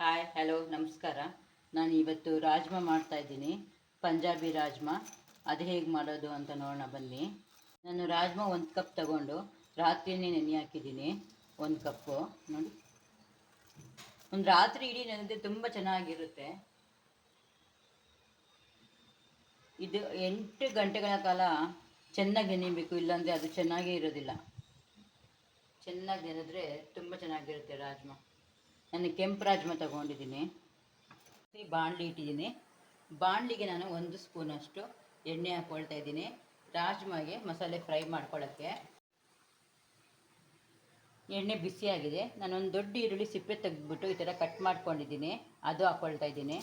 Hi hello ನಮಸ್ಕಾರ. ನಾನು ಇವತ್ತು ರಾಜ್ಮಾ ಮಾಡ್ತಾ ಇದ್ದೀನಿ. ಪಂಜಾಬಿ ರಾಜ್ಮಾ. ಅದು ಹೇಗೆ ಮಾಡೋದು ಅಂತ ನೋಡೋಣ, ಬನ್ನಿ. ನಾನು ರಾಜ್ಮಾ ಒಂದು ಕಪ್ ತಗೊಂಡು ರಾತ್ರಿನೇ ನೆನೆ ಹಾಕಿದ್ದೀನಿ. ಒಂದು ಕಪ್ಪು. ನೋಡಿ. ಒಂದು ರಾತ್ರಿ ಇಡೀ ನೆನೆದ್ರೆ ತುಂಬ ಚೆನ್ನಾಗಿರುತ್ತೆ. ಇದು ಎಂಟು ಗಂಟೆಗಳ ಕಾಲ ಚೆನ್ನಾಗಿ ನೆನೆಯಬೇಕು, ಇಲ್ಲಾಂದರೆ ಅದು ಚೆನ್ನಾಗೇ ಇರೋದಿಲ್ಲ. ಚೆನ್ನಾಗಿ ನೆನೆದ್ರೆ ತುಂಬ ಚೆನ್ನಾಗಿರುತ್ತೆ ರಾಜ್ಮಾ. ನಾನು ಕೆಂಪು ರಾಜ್ಮ ತಗೊಂಡಿದ್ದೀನಿ. ಬಾಣಲಿ ಇಟ್ಟಿದ್ದೀನಿ. ಬಾಣಲಿಗೆ ನಾನು ಒಂದು ಸ್ಪೂನಷ್ಟು ಎಣ್ಣೆ ಹಾಕ್ಕೊಳ್ತಾ ಇದ್ದೀನಿ. ರಾಜ್ಮಾಗೆ ಮಸಾಲೆ ಫ್ರೈ ಮಾಡ್ಕೊಳ್ಳೋಕ್ಕೆ. ಎಣ್ಣೆ ಬಿಸಿಯಾಗಿದೆ ಒಂದು ದೊಡ್ಡ ಈರುಳ್ಳಿ ಸಿಪ್ಪೆ ತೆಗೆದ್ಬಿಟ್ಟು ಈ ಥರ ಕಟ್ ಮಾಡ್ಕೊಂಡಿದ್ದೀನಿ. ಅದು ಹಾಕ್ಕೊಳ್ತಾ ಇದ್ದೀನಿ.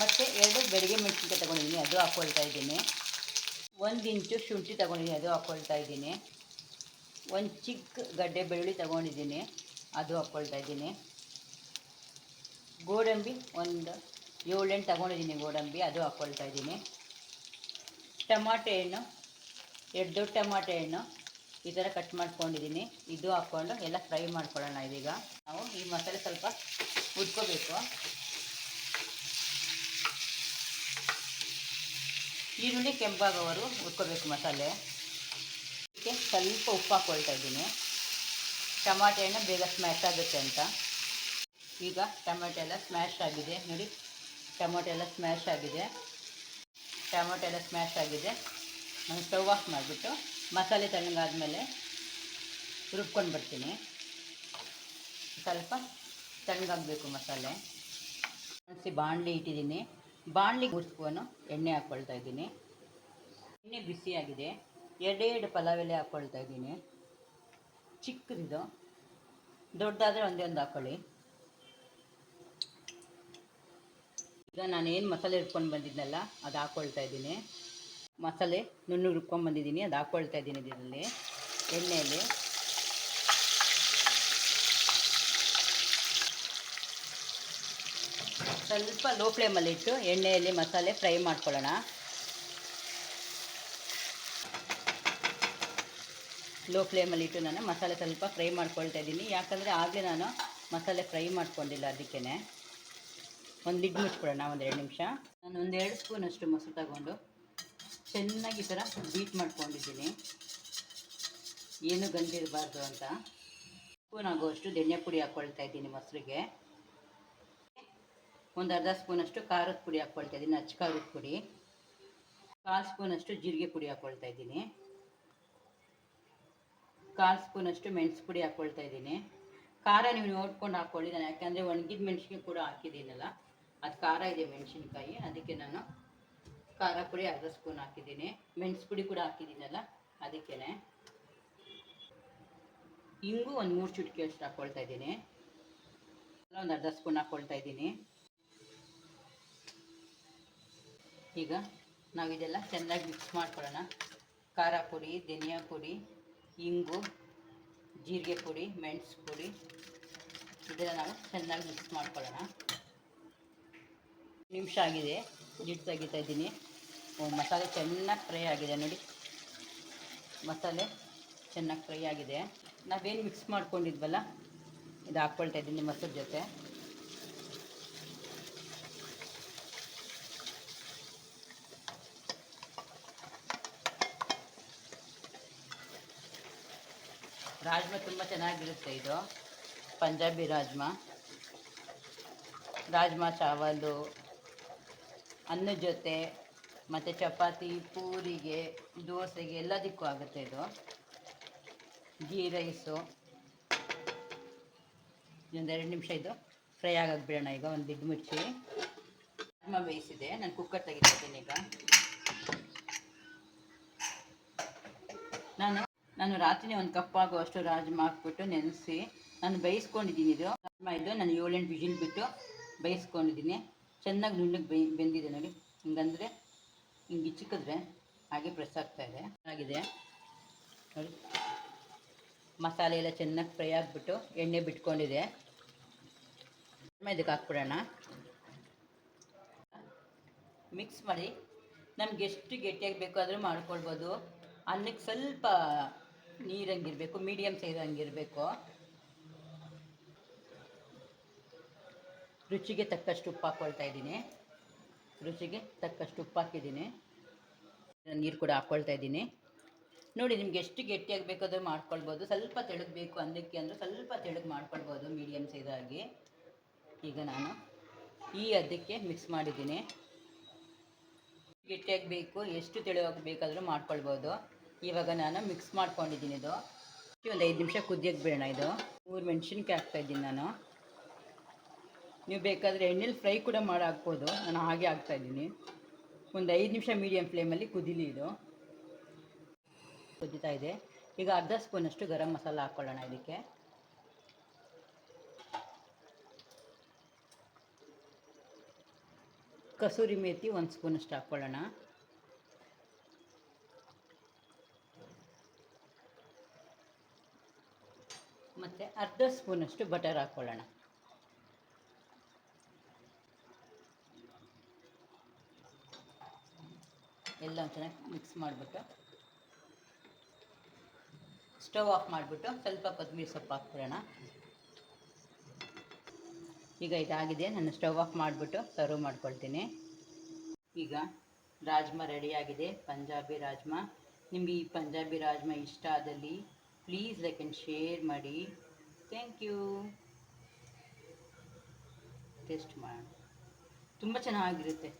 ಮತ್ತು ಎರಡು ಬೆಳಗ್ಗೆ ಮೆಣಸಿನ್ಕಾಯಿ ತೊಗೊಂಡಿದ್ದೀನಿ. ಅದು ಹಾಕ್ಕೊಳ್ತಾ ಇದ್ದೀನಿ. ಒಂದು ಇಂಚು ಶುಂಠಿ ತೊಗೊಂಡಿದ್ದೀನಿ. ಅದು ಹಾಕ್ಕೊಳ್ತಾ ಇದ್ದೀನಿ. ಒಂದು ಚಿಕ್ಕ ಗಡ್ಡೆ ಬೆಳ್ಳುಳ್ಳಿ ತೊಗೊಂಡಿದ್ದೀನಿ. ಅದು ಹಾಕ್ಕೊಳ್ತಾ ಇದ್ದೀನಿ. ಗೋಡಂಬಿ ಒಂದು ಏಳೆಂಟು ತಗೊಂಡಿದ್ದೀನಿ ಗೋಡಂಬಿ, ಅದು ಹಾಕ್ಕೊಳ್ತಾ ಇದ್ದೀನಿ. ಟಮಾಟೆ ಹಣ್ಣು, ಎರಡು ದೊಡ್ಡ ಟಮಾಟೆ ಹಣ್ಣು ಈ ಥರ ಕಟ್ ಮಾಡ್ಕೊಂಡಿದ್ದೀನಿ. ಇದು ಹಾಕ್ಕೊಂಡು ಎಲ್ಲ ಫ್ರೈ ಮಾಡ್ಕೊಳ್ಳೋಣ ಇದೀಗ. ನಾವು ಈ ಮಸಾಲೆ ಸ್ವಲ್ಪ ಉಟ್ಕೋಬೇಕು. ಈರುಳ್ಳಿ ಕೆಂಪಾಗವರು ಉಟ್ಕೋಬೇಕು ಮಸಾಲೆ. ಇದಕ್ಕೆ ಸ್ವಲ್ಪ ಉಪ್ಪು ಹಾಕ್ಕೊಳ್ತಾ ಇದ್ದೀನಿ. ಟಮಾಟೆ ಹಣ್ಣು ಬೇಗ ಸ್ಮ್ಯಾಶ್ ಆಗುತ್ತೆ ಅಂತ. ಈಗ ಟೊಮೆಟೊ ಎಲ್ಲ ಸ್ಮ್ಯಾಶ್ ಆಗಿದೆ. ನೋಡಿ, ಟೊಮೊಟೊ ಎಲ್ಲ ಸ್ಮ್ಯಾಶ್ ಆಗಿದೆ. ಟೊಮೊಟೊ ಎಲ್ಲ ಸ್ಮ್ಯಾಶ್ ಆಗಿದೆ. ನಾನು ಸ್ಟವ್ ಆಫ್ ಮಾಡಿಬಿಟ್ಟು ಮಸಾಲೆ ತಣ್ಣಗಾದ್ಮೇಲೆ ರುಬ್ಕೊಂಡು ಬರ್ತೀನಿ ಸ್ವಲ್ಪ ತಣ್ಣಗಾಗಬೇಕು ಮಸಾಲೆ. ಹಸಿ ಬಾಣಲಿ ಇಟ್ಟಿದ್ದೀನಿ. ಬಾಣಲಿ ಸ್ಪೂನು ಎಣ್ಣೆ ಹಾಕ್ಕೊಳ್ತಾ ಇದ್ದೀನಿ. ಎಣ್ಣೆ ಬಿಸಿಯಾಗಿದೆ. ಎರಡೆರಡು ಪಲಾವ್ ಎಲೆ ಹಾಕ್ಕೊಳ್ತಾ ಇದ್ದೀನಿ. ಚಿಕ್ಕದಿದು. ದೊಡ್ಡದಾದರೆ ಒಂದೇ ಒಂದು ಹಾಕ್ಕೊಳ್ಳಿ ಈಗ ನಾನೇನು ಮಸಾಲೆ ಹಿಡ್ಕೊಂಡು ಬಂದಿದ್ನಲ್ಲ, ಅದು ಹಾಕ್ಕೊಳ್ತಾ ಇದ್ದೀನಿ. ಮಸಾಲೆ ನುಣ್ಣು ರುಬ್ಕೊಂಡು ಬಂದಿದ್ದೀನಿ, ಅದು ಹಾಕ್ಕೊಳ್ತಾ ಇದ್ದೀನಿ ಇದರಲ್ಲಿ, ಎಣ್ಣೆಯಲ್ಲಿ. ಸ್ವಲ್ಪ ಲೋ ಫ್ಲೇಮಲ್ಲಿಟ್ಟು ಎಣ್ಣೆಯಲ್ಲಿ ಮಸಾಲೆ ಫ್ರೈ ಮಾಡ್ಕೊಳ್ಳೋಣ. ಲೋ ಫ್ಲೇಮಲ್ಲಿ ಇಟ್ಟು ನಾನು ಮಸಾಲೆ ಸ್ವಲ್ಪ ಫ್ರೈ ಮಾಡ್ಕೊಳ್ತಾ ಇದ್ದೀನಿ. ಯಾಕಂದರೆ ಆಗಲೇ ನಾನು ಮಸಾಲೆ ಫ್ರೈ ಮಾಡ್ಕೊಂಡಿಲ್ಲ ಅದಕ್ಕೇ ಒಂದು ಲಿಡ್ ಮುಚ್ಕೊಳ್ಳೋಣ ಒಂದು ಎರಡು ನಿಮಿಷ. ನಾನು ಒಂದು ಎರಡು ಸ್ಪೂನಷ್ಟು ಮೊಸರು ತಗೊಂಡು ಚೆನ್ನಾಗಿ ಈ ಥರ ಬೀಟ್ ಮಾಡ್ಕೊಂಡಿದ್ದೀನಿ. ಏನು ಗಂಜಿರಬಾರ್ದು ಅಂತ. ಸ್ಪೂನ್ ಆಗುವಷ್ಟು ಧನ್ಯ ಪುಡಿ ಹಾಕ್ಕೊಳ್ತಾ ಇದ್ದೀನಿ ಮೊಸರಿಗೆ. ಒಂದು ಅರ್ಧ ಸ್ಪೂನಷ್ಟು ಖಾರದ ಪುಡಿ ಹಾಕ್ಕೊಳ್ತಾ ಇದ್ದೀನಿ, ಅಚ್ಚ ಖಾರದ ಪುಡಿ. ಕಾಲು ಸ್ಪೂನಷ್ಟು ಜೀರಿಗೆ ಪುಡಿ ಹಾಕ್ಕೊಳ್ತಾ ಇದ್ದೀನಿ. ಕಾಲು ಸ್ಪೂನಷ್ಟು ಮೆಣಸು ಪುಡಿ ಹಾಕ್ಕೊಳ್ತಾ ಇದ್ದೀನಿ. ಖಾರ ನೀವು ನೋಡ್ಕೊಂಡು ಹಾಕ್ಕೊಳ್ಳಿ ನಾನು ಯಾಕೆಂದರೆ ಒಣಗಿದ ಮೆಣಸಿನ ಕೂಡ ಹಾಕಿದ್ದೀನಲ್ಲ, ಅದು ಖಾರ ಇದೆ ಮೆಣಸಿನ್ಕಾಯಿ. ಅದಕ್ಕೆ ನಾನು ಖಾರ ಪುಡಿ ಅರ್ಧ ಸ್ಪೂನ್ ಹಾಕಿದ್ದೀನಿ. ಮೆಣಸು ಪುಡಿ ಕೂಡ ಹಾಕಿದ್ದೀನಲ್ಲ ಅದಕ್ಕೇ ಹಿಂಗು ಒಂದು ಮೂರು ಚುಟ್ಕಿ ಅಷ್ಟು ಹಾಕ್ಕೊಳ್ತಾ ಇದ್ದೀನಿ. ಒಂದು ಅರ್ಧ ಸ್ಪೂನ್ ಹಾಕ್ಕೊಳ್ತಾ ಇದ್ದೀನಿ. ಈಗ ನಾವಿದೆಲ್ಲ ಚೆನ್ನಾಗಿ ಮಿಕ್ಸ್ ಮಾಡ್ಕೊಳ್ಳೋಣ. ಖಾರ ಪುಡಿ, ಧನಿಯಾ ಪುಡಿ. ಇಂಗು ಜೀರಿಗೆ ಪುಡಿ, ಮೆಣಸು ಪುಡಿ. ಇದೆಲ್ಲ ನಾವು ಚೆನ್ನಾಗಿ ಮಿಕ್ಸ್ ಮಾಡ್ಕೊಳ್ಳೋಣ. ನಿಮಿಷ ಆಗಿದೆ ಜಿಡ್ಡು ತೆಗಿತಾ ಇದ್ದೀನಿ. ಮಸಾಲೆ ಚೆನ್ನಾಗಿ ಫ್ರೈ ಆಗಿದೆ ನೋಡಿ. ಮಸಾಲೆ ಚೆನ್ನಾಗಿ ಫ್ರೈ ಆಗಿದೆ. ನಾವೇನು ಮಿಕ್ಸ್ ಮಾಡ್ಕೊಂಡಿದ್ವಲ್ಲ, ಇದು ಹಾಕ್ಕೊಳ್ತಾ ಇದ್ದೀನಿ ಮೊಸರು ಜೊತೆ. ರಾಜ್ಮಾ ತುಂಬ ಚೆನ್ನಾಗಿರುತ್ತೆ ಇದು. ಪಂಜಾಬಿ ರಾಜ್ಮಾ. ರಾಜ್ಮಾ, ಚಾವಲು ಅನ್ನದ ಜೊತೆ, ಮತ್ತು ಚಪಾತಿ, ಪೂರಿಗೆ, ದೋಸೆಗೆ ಎಲ್ಲದಕ್ಕೂ ಆಗುತ್ತೆ ಇದು. ಗೀ ರೈಸು. ಎರಡು ನಿಮಿಷ ಇದು. ಫ್ರೈ ಆಗಕ್ಕೆ ಬಿಡೋಣ ಈಗ ಒಂದು ಬಿಡ್ ಮುಚ್ಚಿ. ರಾಜ್ಮಾ ಬೇಯಿಸಿದೆ. ನಾನು ಕುಕ್ಕರ್ ತೆಗಿತಿದ್ದೀನಿ ಈಗ. ನಾನು ನಾನು ರಾತ್ರಿನೇ ಒಂದು ಕಪ್ ಆಗುವಷ್ಟು ರಾಜ್ಮಾ ಹಾಕ್ಬಿಟ್ಟು ನೆನೆಸಿ ನಾನು ಬೇಯಿಸ್ಕೊಂಡಿದ್ದೀನಿ ಇದು. ರಾಜ್ಮಾ ಇದು ನಾನು ಏಳೆಂಟು ವಿಜಿಲ್ ಬಿಟ್ಟು ಬೇಯಿಸ್ಕೊಂಡಿದ್ದೀನಿ. ಚೆನ್ನಾಗಿ ನುಣ್ಣಗೆ ಬೈ ಬೆಂದಿದೆ ನೋಡಿ. ಹಿಂಗಂದರೆ ಹಿಂಗೆ ಚಿಕ್ಕಿದ್ರೆ ಹಾಗೆ ಪ್ರೆಸ್ ಆಗ್ತಾ ಇದೆ. ಆಗಿದೆ ನೋಡಿ. ಮಸಾಲೆ ಎಲ್ಲ ಚೆನ್ನಾಗಿ ಫ್ರೈ ಆಗಿಬಿಟ್ಟು ಎಣ್ಣೆ ಬಿಟ್ಕೊಂಡಿದೆ. ಇದಕ್ಕೆ ಹಾಕ್ಬಿಡೋಣ. ಮಿಕ್ಸ್ ಮಾಡಿ. ನಮ್ಗೆ ಎಷ್ಟು ಗಟ್ಟಿಯಾಗಿ ಬೇಕಾದರೂ ಮಾಡ್ಕೊಳ್ಬೋದು. ಅನ್ನಕ್ಕೆ ಸ್ವಲ್ಪ ನೀರಂಗಿರಬೇಕು ಮೀಡಿಯಮ್ ಸೈಜ್ ಹಂಗಿರಬೇಕು. ರುಚಿಗೆ ತಕ್ಕಷ್ಟು ಉಪ್ಪು ಹಾಕ್ಕೊಳ್ತಾ ಇದ್ದೀನಿ. ರುಚಿಗೆ ತಕ್ಕಷ್ಟು ಉಪ್ಪು ಹಾಕಿದ್ದೀನಿ. ನೀರು ಕೂಡ ಹಾಕ್ಕೊಳ್ತಾ ಇದ್ದೀನಿ. ನೋಡಿ, ನಿಮ್ಗೆ ಎಷ್ಟು ಗಟ್ಟಿಯಾಗಿ ಬೇಕಾದ್ರೂ ಮಾಡ್ಕೊಳ್ಬೋದು. ಸ್ವಲ್ಪ ತೆಳಗಬೇಕು ಅನ್ನಕ್ಕೆ ಅಂದರೆ ಸ್ವಲ್ಪ ತೆಳಗೆ ಮಾಡ್ಕೊಳ್ಬೋದು ಮೀಡಿಯಮ್ ಆಗಿ. ಈಗ ನಾನು ಈ ಅದಕ್ಕೆ ಮಿಕ್ಸ್ ಮಾಡಿದ್ದೀನಿ. ಗಟ್ಟಿಯಾಗಿ ಬೇಕು, ಎಷ್ಟು ತೆಳುವಾಗಿ ಬೇಕಾದರೂ ಮಾಡ್ಕೊಳ್ಬೋದು. ಇವಾಗ ನಾನು ಮಿಕ್ಸ್ ಮಾಡ್ಕೊಂಡಿದ್ದೀನಿ ಇದು. ಒಂದು ಐದು ನಿಮಿಷ ಕುದಿಯೋಕ್ಕೆ ಬಿಡೋಣ ಇದು. ಮೂರು ಮೆಣಸಿನ್ಕಾಯಿ ಹಾಕ್ತಾಯಿದ್ದೀನಿ ನಾನು. ನೀವು ಬೇಕಾದರೆ ಎಣ್ಣೆಲಿ ಫ್ರೈ ಕೂಡ ಮಾಡಿ ಹಾಕ್ಬೋದು ನಾನು ಹಾಗೆ ಹಾಕ್ತಾಯಿದ್ದೀನಿ ಒಂದು ಐದು ನಿಮಿಷ ಮೀಡಿಯಮ್ ಫ್ಲೇಮಲ್ಲಿ ಕುದಿಲಿ ಇದು. ಕುದೀತಾ ಇದೆ. ಈಗ ಅರ್ಧ ಸ್ಪೂನಷ್ಟು ಗರಂ ಮಸಾಲ ಹಾಕ್ಕೊಳ್ಳೋಣ ಇದಕ್ಕೆ. ಕಸೂರಿ ಮೇಥಿ ಒಂದು ಸ್ಪೂನಷ್ಟು ಹಾಕ್ಕೊಳ್ಳೋಣ ಮತ್ತು ಅರ್ಧ ಸ್ಪೂನಷ್ಟು ಬಟರ್ ಹಾಕ್ಕೊಳ್ಳೋಣ ಎಲ್ಲ ಚೆನ್ನಾಗಿ ಮಿಕ್ಸ್ ಮಾಡಿಬಿಟ್ಟು ಸ್ಟವ್ ಆಫ್ ಮಾಡಿಬಿಟ್ಟು ಸ್ವಲ್ಪ ಕೊತ್ತಂಬರಿ ಸೊಪ್ಪು ಹಾಕ್ಬಿಡೋಣ. ಈಗ ಇದಾಗಿದೆ, ನಾನು ಸ್ಟವ್ ಆಫ್ ಮಾಡಿಬಿಟ್ಟು ಸರ್ವ್ ಮಾಡ್ಕೊಳ್ತೀನಿ. ಈಗ ರಾಜ್ಮಾ ರೆಡಿಯಾಗಿದೆ ಪಂಜಾಬಿ ರಾಜ್ಮಾ. ನಿಮಗೆ ಈ ಪಂಜಾಬಿ ರಾಜ್ಮಾ ಇಷ್ಟ ಆದಲ್ಲಿ ಪ್ಲೀಸ್ ಲೈಕ್ ಆ್ಯಂಡ್ ಶೇರ್ ಮಾಡಿ ಥ್ಯಾಂಕ್ ಯು ಟೇಸ್ಟ್ ಮಾಡಿ. ತುಂಬ ಚೆನ್ನಾಗಿರುತ್ತೆ.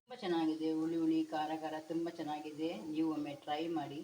ತುಂಬ ಚೆನ್ನಾಗಿದೆ, ಹುಳಿ ಹುಳಿ, ಖಾರ ಖಾರ, ತುಂಬ ಚೆನ್ನಾಗಿದೆ. ನೀವು ಒಮ್ಮೆ ಟ್ರೈ ಮಾಡಿ.